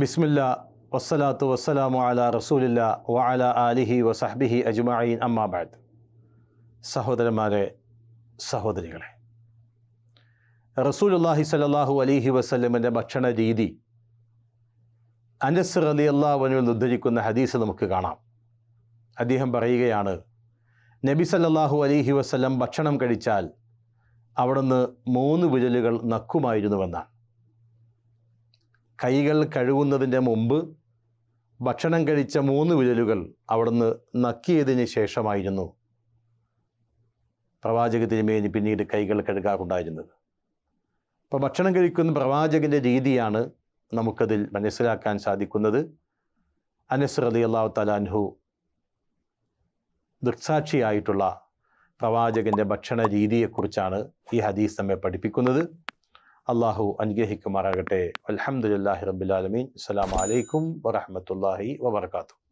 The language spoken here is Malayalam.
ബിസ്മില്ല വസ്സലാത്തു വസ്സലാമു അല റസൂലില്ല വഅല ആലിഹി വസഹ്ബിഹി അജ്മായിൻ അമ്മാബാദ് സഹോദരന്മാരെ സഹോദരികളെ റസൂലുള്ളാഹി സലാഹു അലിഹി വസ്ലമിന്റെ ഭക്ഷണ രീതി അനസ് അലി അള്ളാഹുവിനുവിൽ ഉദ്ധരിക്കുന്ന ഹദീസ് നമുക്ക് കാണാം. അദ്ദേഹം പറയുകയാണ് നബി സല്ലാഹു അലിഹി വസ്ലം ഭക്ഷണം കഴിച്ചാൽ അവിടുന്ന് മൂന്ന് വിരലുകൾ നക്കുമായിരുന്നുവെന്നാണ്. കൈകൾ കഴുകുന്നതിന്റെ മുമ്പ് ഭക്ഷണം കഴിച്ച മൂന്ന് വിരലുകൾ അവിടുന്ന് നക്കിയതിന് ശേഷമായിരുന്നു പ്രവാചക തിരുമേനി പിന്നീട് കൈകൾ കഴുകാറുണ്ടായിരുന്നത്. അപ്പോൾ ഭക്ഷണം കഴിക്കുന്ന പ്രവാചകന്റെ രീതിയാണ് നമുക്കതിൽ മനസ്സിലാക്കാൻ സാധിക്കുന്നത്. അനസ് അലി അള്ളാഹു തലാൻഹു ദൃക്സാക്ഷിയായിട്ടുള്ള പ്രവാചകന്റെ ഭക്ഷണ രീതിയെക്കുറിച്ചാണ് ഈ ഹദീസ് നമ്മെ പഠിപ്പിക്കുന്നത്. അള്ളാഹു അനുഗ്രഹിക്കുമാറാകട്ടെ. അലഹമുല്ലാഹി റബുലാലമീൻ അസ്സാം വലൈക്കും വറഹമത്തല്ലാഹി വബർക്കാത്തു